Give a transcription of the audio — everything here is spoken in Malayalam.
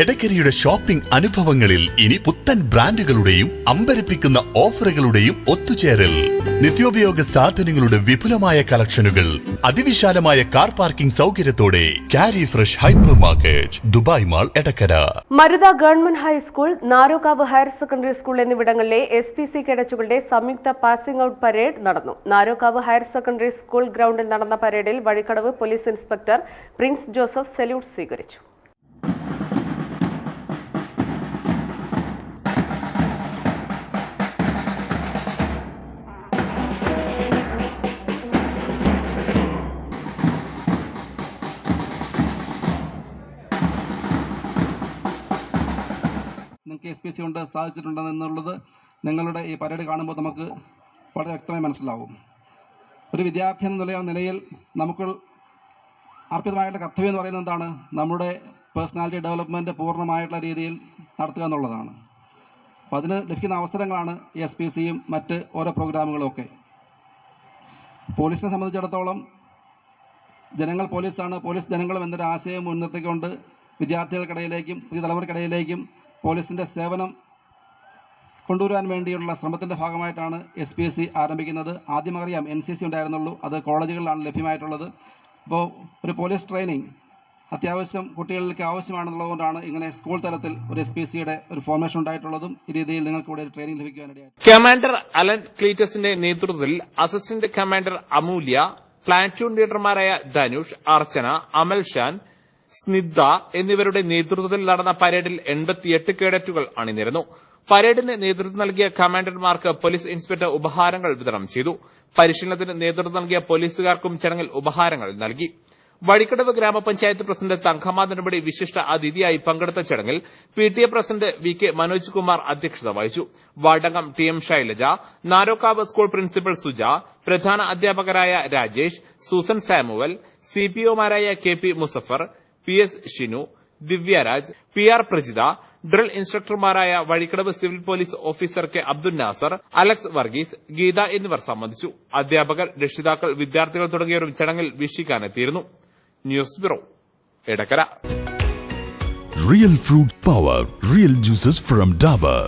എടക്കരയുടെ ഷോപ്പിംഗ് അനുഭവങ്ങളിൽ ഇനി പുത്തൻ ബ്രാൻഡുകളുടെയും അമ്പരപ്പിക്കുന്ന ഓഫറുകളുടെയും ഒത്തുചേരൽ. നിത്യോപയോഗ സാധനങ്ങളുടെ വിപുലമായ കളക്ഷനുകൾ അതിവിശാലമായ car parking സൗകര്യത്തോടെ carry fresh hyper market Dubai mall Edakkara. Maruta government high school Narokavu higher secondary school എന്നിവിടങ്ങളിലെ എസ് പി സി കേഡറ്റുകളുടെ സംയുക്ത പാസിംഗ് ഔട്ട് പരേഡ് നടന്നു. നാരോകാവ് ഹയർ സെക്കൻഡറി സ്കൂൾ ഗ്രൗണ്ടിൽ നടന്ന പരേഡിൽ Vazhikkadavu police inspector Prince Joseph salute സ്വീകരിച്ചു. നിങ്ങൾക്ക് എസ് പി സി കൊണ്ട് സാധിച്ചിട്ടുണ്ടെന്ന് എന്നുള്ളത് നിങ്ങളുടെ ഈ പരേഡ് കാണുമ്പോൾ നമുക്ക് വളരെ വ്യക്തമായി മനസ്സിലാവും. ഒരു വിദ്യാർത്ഥി എന്ന നിലയിൽ നമുക്ക് അർപ്പിതമായിട്ടുള്ള കർത്തവ്യം എന്ന് പറയുന്നത് എന്താണ്? നമ്മുടെ പേഴ്സണാലിറ്റി ഡെവലപ്മെന്റ് പൂർണമായിട്ടുള്ള രീതിയിൽ നടത്തുക എന്നുള്ളതാണ്. അപ്പോൾ അതിന് ലഭിക്കുന്ന അവസരങ്ങളാണ് എസ് പി സിയും മറ്റ് ഓരോ പ്രോഗ്രാമുകളും ഒക്കെ. പോലീസിനെ സംബന്ധിച്ചിടത്തോളം ജനങ്ങൾ പോലീസാണ്. പോലീസ് ജനങ്ങളും എന്നൊരു ആശയം മുൻനിർത്തിക്കൊണ്ട് വിദ്യാർത്ഥികൾക്കിടയിലേക്കും പുതിയ തലമുറയ്ക്കിടയിലേക്കും പോലീസിന്റെ സേവനം കൊണ്ടുവരാൻ വേണ്ടിയുള്ള ശ്രമത്തിന്റെ ഭാഗമായിട്ടാണ് എസ് പി എസ് സി ആരംഭിക്കുന്നത്. ആദ്യം അറിയാം എൻ സി സി ഉണ്ടായിരുന്നുള്ളൂ. അത് കോളേജുകളിലാണ് ലഭ്യമായിട്ടുള്ളത്. അപ്പോൾ ഒരു പോലീസ് ട്രെയിനിങ് അത്യാവശ്യം കുട്ടികളിലേക്ക് ആവശ്യമാണെന്നുള്ളതുകൊണ്ടാണ് ഇങ്ങനെ സ്കൂൾ തലത്തിൽ ഒരു എസ് പി സിയുടെ ഒരു ഫോർമേഷൻ ഉണ്ടായിട്ടുള്ളതും ഈ രീതിയിൽ നിങ്ങൾക്ക് ഇവിടെ ഒരു ട്രെയിനിങ് ലഭിക്കുവാനിടയായി കമാൻഡർ അലൻ ക്ലീറ്റസിന്റെ നേതൃത്വത്തിൽ അസിസ്റ്റന്റ് കമാൻഡർ അമൂല്യ പ്ലാറ്റൂൺ ലീഡർമാരായ ധനുഷ് അർച്ചന അമൽ ഷാൻ സ്നിഗ്ധ എന്നിവരുടെ നേതൃത്വത്തിൽ നടന്ന പരേഡിൽ എൺപത്തിയെട്ട് കേഡറ്റുകൾ അണിനിരന്നു. പരേഡിന് നേതൃത്വം നൽകിയ കമാൻഡർമാർക്ക് പോലീസ് ഇൻസ്പെക്ടർ ഉപഹാരങ്ങൾ വിതരണം ചെയ്തു. പരിശീലനത്തിന് നേതൃത്വം നൽകിയ പോലീസുകാർക്കും ചടങ്ങിൽ ഉപഹാരങ്ങൾ നൽകി. വഴിക്കടവ് ഗ്രാമപഞ്ചായത്ത് പ്രസിഡന്റ് തങ്കമ്മ നെടുമ്പടി വിശിഷ്ട അതിഥിയായി പങ്കെടുത്ത ചടങ്ങിൽ P T A president V K Manoj Kumar അധ്യക്ഷത വഹിച്ചു. വാർഡംഗം T M Shailaja Narokavu school principal Suja പ്രധാന അധ്യാപകരായ Rajesh Susan Samuel C P ഒമാരായ K P Muzaffar P S Shinu Divyaraj P R Prajitha drill ഇൻസ്ട്രക്ടർമാരായ Vazhikkadavu civil police officer K Abdul Nasar Alex Varghese Geetha എന്നിവർ സംബന്ധിച്ചു. അധ്യാപകർ രക്ഷിതാക്കൾ വിദ്യാർത്ഥികൾ തുടങ്ങിയവരും ചടങ്ങിൽ വീക്ഷിക്കാനെത്തിയിരുന്നു. News bureau Edakkara. Real fruit power real juices from Dabur